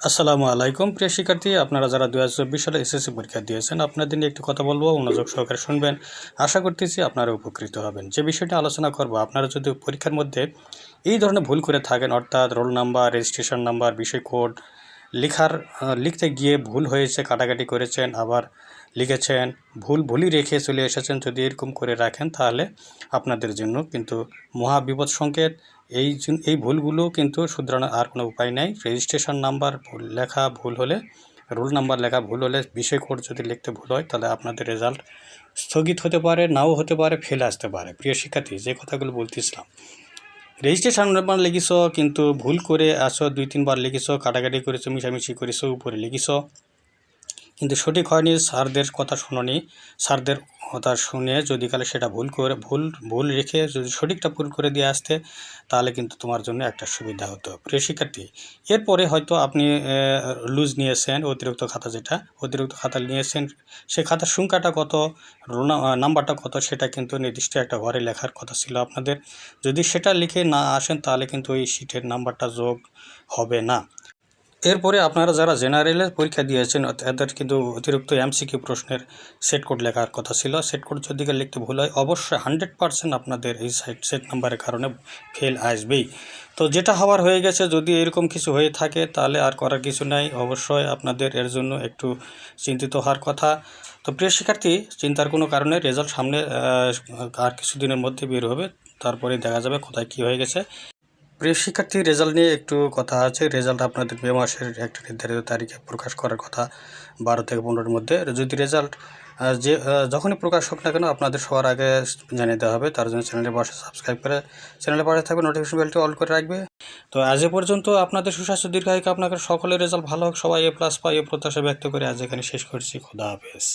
আসসালামু আলাইকুম। প্রিয় শিক্ষার্থী, আপনারা যারা দু হাজার চব্বিশ সালে এসএসসি পরীক্ষা দিয়েছেন আপনার নিয়ে একটি কথা বলব, মনোযোগ সহকারে শুনবেন। আশা করতেছি আপনারা উপকৃত হবেন। যে বিষয়টি আলোচনা করব, আপনারা যদি পরীক্ষার মধ্যে এই ধরনের ভুল করে থাকেন, অর্থাৎ রোল নাম্বার, রেজিস্ট্রেশন নাম্বার, বিষয় কোড লেখার লিখতে গিয়ে ভুল হয়েছে, কাটাকাটি করেছেন, আবার লিখেছেন, ভুল ভুলই রেখে চলে এসেছেন, যদি এরকম করে রাখেন তাহলে আপনাদের জন্য কিন্তু মহা বিপদ সংকেত। এই এই ভুলগুলো কিন্তু শুধরানোর আর কোনো উপায় নেই। রেজিস্ট্রেশন নাম্বার লেখা ভুল হলে, রোল নাম্বার লেখা ভুল হলে, বিষয় কোড যদি লিখতে ভুল হয় তাহলে আপনাদের রেজাল্ট স্থগিত হতে পারে, নাও হতে পারে, ফেলে আসতে পারে। প্রিয় শিক্ষার্থী, যে কথাগুলো বলতেছিলাম রেজিস্ট্রেশন নাম্বার লিখিছ, কিন্তু ভুল করে আসো দুই, তিনবার লিখিছ, কাটাকাটি করেছ মিশামিশি করেছ, উপরে লিখিছ। কিন্তু সঠিক হয়নি, স্যারদের কথা শুনোনি, স্যারদের কথা শুনে যদি কালে সেটা ভুল করে, ভুল ভুল রেখে যদি সঠিকটা ভুল করে দিয়ে আসতে, তাহলে কিন্তু তোমার জন্য একটা সুবিধা হতো। প্রিয় শিক্ষার্থী, এরপরে হয়তো আপনি লুজ নিয়েছেন, অতিরিক্ত খাতা যেটা, অতিরিক্ত খাতা নিয়েছেন সেই খাতার সংখ্যাটা কত নাম্বারটা কত, সেটা কিন্তু নির্দিষ্ট একটা ঘরে লেখার কথা ছিল আপনাদের। যদি সেটা লিখে না আসেন, তাহলে কিন্তু ওই সিটের নাম্বারটা যোগ হবে না। এরপরে আপনারা যারা জেনারেলের পরীক্ষা দিয়েছেন এদের কিন্তু অতিরিক্ত এমসিকিউ প্রশ্নের সেট কোড লেখার কথা ছিল। সেট কোড যদি লিখতে ভুল হয়, অবশ্যই হান্ড্রেড পার্সেন্ট আপনাদের এই সাইট সেট নাম্বারের কারণে ফেল আসবেই। তো যেটা হওয়ার হয়ে গেছে, যদি এরকম কিছু হয়ে থাকে, তাহলে আর করার কিছু নাই। অবশ্যই আপনাদের এর জন্য একটু চিন্তিত হওয়ার কথা। তো প্রিয় শিক্ষার্থী, চিন্তার কোনো কারণে রেজাল্ট সামনে আর কিছুদিনের মধ্যে বের হবে। তারপরে দেখা যাবে কোথায় কী হয়ে গেছে। প্রিয় শিক্ষার্থী রেজাল্ট নিয়ে একটু কথা আছে। রেজাল্ট আপনাদের মে মাসের একটা নির্ধারিত তারিখে প্রকাশ করার কথা, বারো থেকে পনেরোর মধ্যে। যদি রেজাল্ট যে যখনই প্রকাশ হোক না কেন, আপনাদের সবার আগে জানিয়ে দেওয়া হবে। তার জন্য চ্যানেলের পাশে সাবস্ক্রাইব করে চ্যানেলের পাশে থাকবে নোটিফিকেশন বেলটি অল করে রাখবে। তো আজ এ পর্যন্ত আপনাদের সুস্বাস্থ্য দীর্ঘায়িকা আপনাদের সকলের রেজাল্ট ভালো হোক। সবাই এ প্লাস পাই এ প্রত্যাশা ব্যক্ত করে আজ এখানে শেষ করছি। খোদা হাফেজ।